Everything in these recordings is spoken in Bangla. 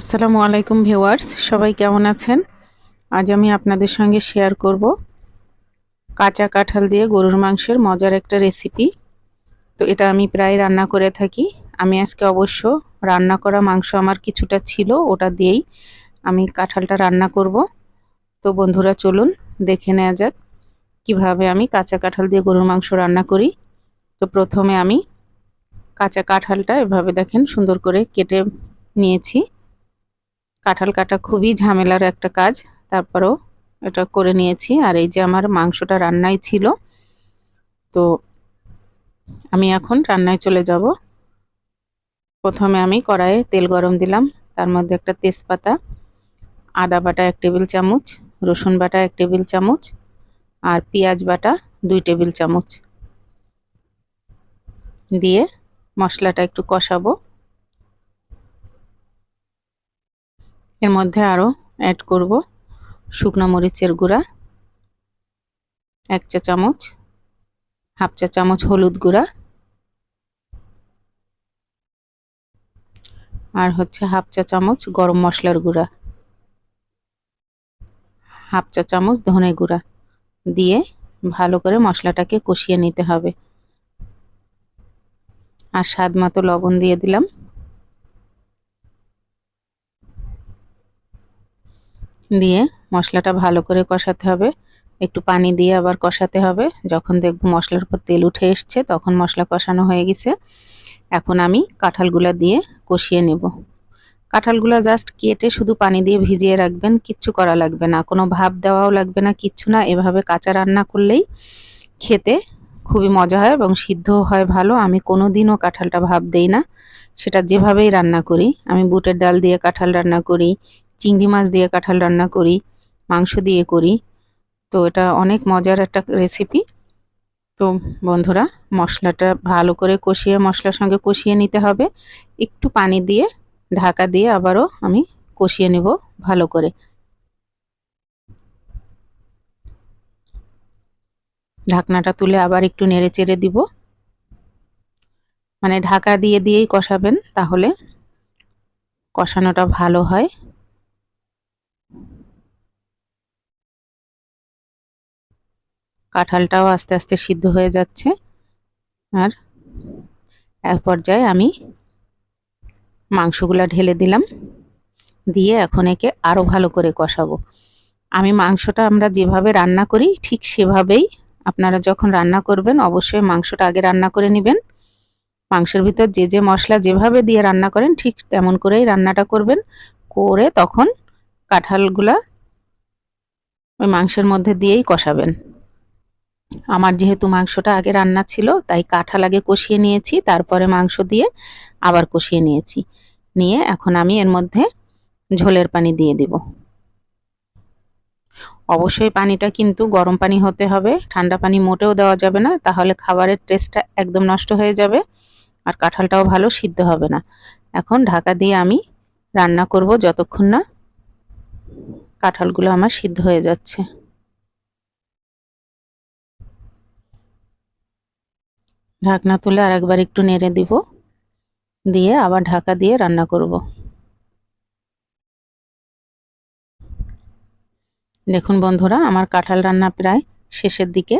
আসসালামু আলাইকুম ভিউয়ার্স, সবাই কেমন আছেন? আজ আমি আপনাদের সঙ্গে শেয়ার করব কাঁচা কাঁঠাল দিয়ে গরুর মাংসের মজার একটা রেসিপি তো এটা আমি প্রায় রান্না করে থাকি। আমি আজকে অবশ্য রান্না করা মাংস আমার কিছুটা ছিল, ওটা দিয়েই আমি কাঁঠালটা রান্না করব। তো বন্ধুরা, চলুন দেখে নেওয়া যাক কীভাবে আমি কাঁচা কাঁঠাল দিয়ে গরুর মাংস রান্না করি। তো প্রথমে আমি কাঁচা কাঁঠালটা এভাবে দেখেন সুন্দর করে কেটে নিয়েছি। কাঁঠাল কাটা খুবই ঝামেলার একটা কাজ। তারপরেও এটা করে নিয়েছি। আর এই যে আমার মাংসটা রান্নায় ছিল, তো আমি এখন রান্নায় চলে যাব। প্রথমে আমি কড়াইয়ে তেল গরম দিলাম, তার মধ্যে একটা তেজপাতা, আদা বাটা এক টেবিল চামচ, রসুন বাটা এক টেবিল চামচ, আর পেঁয়াজ বাটা দুই টেবিল চামচ। দিয়ে মশলাটা একটু কষাবো। এর মধ্যে আরও অ্যাড করব শুকনো মরিচের গুঁড়া, এক চা চামচ, হাফ চা চামচ হলুদ গুঁড়া, আর হচ্ছে হাফ চা চামচ গরম মশলার গুঁড়া, হাফ চা চামচ ধনে গুঁড়া দিয়ে ভালো করে মশলাটাকে কষিয়ে নিতে হবে। আর স্বাদ মতো লবণ দিয়ে দিলাম। দিয়ে মশলাটা ভালো করে কষাতে হবে। একটু পানি দিয়ে আবার কষাতে হবে। যখন দেখব মশলার উপর তেল উঠে এসছে, তখন মশলা কষানো হয়ে গেছে। এখন আমি কাঁঠালগুলো দিয়ে কষিয়ে নেব। কাঁঠালগুলো জাস্ট কেটে শুধু পানি দিয়ে ভিজিয়ে রাখবেন, কিচ্ছু করা লাগবে না। কোনো ভাব দেওয়াও লাগবে না, কিচ্ছু না। এভাবে কাঁচা রান্না করলেই খেতে খুবই মজা হয় এবং সিদ্ধও হয় ভালো। আমি কোনো দিনও কাঁঠালটা ভাব দেই না। সেটা যেভাবেই রান্না করি। আমি বুটের ডাল দিয়ে কাঁঠাল রান্না করি চিংড়ি মাছ দিয়ে কাঁঠাল রান্না করি, মাংস দিয়ে করি। তো এটা অনেক মজার একটা রেসিপি তো বন্ধুরা, মশলাটা ভালো করে কষিয়ে, মশলার সঙ্গে কষিয়ে নিতে হবে। একটু পানি দিয়ে, ঢাকা দিয়ে আবারও আমি কষিয়ে নেব ভালো করে। ঢাকনাটা তুলে আবার একটু নেড়ে চেড়ে দিব। মানে ঢাকা দিয়ে দিয়েই কষাবেন, তাহলে কষানোটা ভালো হয়। কাঁঠালটাও আস্তে আস্তে সিদ্ধ হয়ে যাচ্ছে। আর এক পর্যায়ে আমি মাংসগুলা ঢেলে দিলাম। দিয়ে এখন একে আরও ভালো করে কষাবো। আমি মাংসটা আমরা যেভাবে রান্না করি, ঠিক সেভাবেই আপনারা যখন রান্না করবেন, অবশ্যই মাংসটা আগে রান্না করে নেবেন। মাংসের ভিতর যে যে মশলা যেভাবে দিয়ে রান্না করেন, ঠিক তেমন করেই রান্নাটা করবেন। করে তখন কাঁঠালগুলা ওই মাংসের মধ্যে দিয়েই কষাবেন। আমার যেহেতু মাংসটা আগে রান্না ছিল, তাই কাঁঠাল আগে কষিয়ে নিয়েছি, তারপরে মাংস দিয়ে আবার কষিয়ে নিয়েছি। নিয়ে এখন আমি এর মধ্যে ঝোলের পানি দিয়ে দিব। অবশ্যই পানিটা কিন্তু গরম পানি হতে হবে, ঠান্ডা পানি মোটেও দেওয়া যাবে না, তাহলে খাবারের টেস্টটা একদম নষ্ট হয়ে যাবে আর কাঁঠালটাও ভালো সিদ্ধ হবে না। এখন ঢাকা দিয়ে আমি রান্না করব যতক্ষণ না কাঁঠালগুলো আমার সিদ্ধ হয়ে যাচ্ছে। ঢাকনা তুলে আর একবার একটু নেড়ে দিব। দিয়ে আবার ঢাকা দিয়ে রান্না করব। দেখুন বন্ধুরা, আমার কাঁঠাল রান্না প্রায় শেষের দিকে।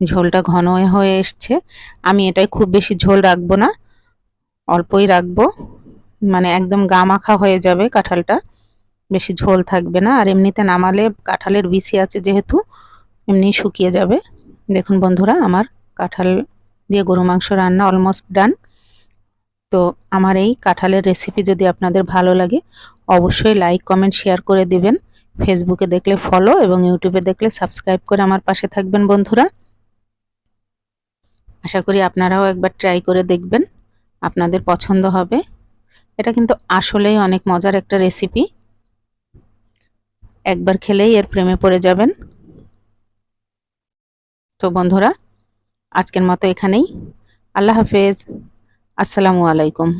ঝোলটা ঘন হয়ে এসছে। আমি এটাই খুব বেশি ঝোল রাখব না, অল্পই রাখব। মানে একদম গা মাখা হয়ে যাবে কাঁঠালটা, বেশি ঝোল থাকবে না। আর এমনিতে নামালে কাঁঠালের বিচি আছে যেহেতু, এমনি শুকিয়ে যাবে। দেখুন বন্ধুরা, আমার কাঁঠাল দিয়ে গরু মাংস রান্না অলমোস্ট ডান তো আমার এই কাঁঠালের রেসিপি যদি আপনাদের ভালো লাগে, অবশ্যই লাইক কমেন্ট শেয়ার করে দিবেন। ফেসবুকে দেখলে ফলো এবং ইউটিউবে দেখলে সাবস্ক্রাইব করে আমার পাশে থাকবেন বন্ধুরা। আশা করি আপনারাও একবার ট্রাই করে দেখবেন, আপনাদের পছন্দ হবে। এটা কিন্তু আসলেই অনেক মজার একটা রেসিপি একবার খেলেই এর প্রেমে পড়ে যাবেন। তো বন্ধুরা আজকের মতো এখানেই। আল্লাহ হাফেজ। আসসালামু আলাইকুম।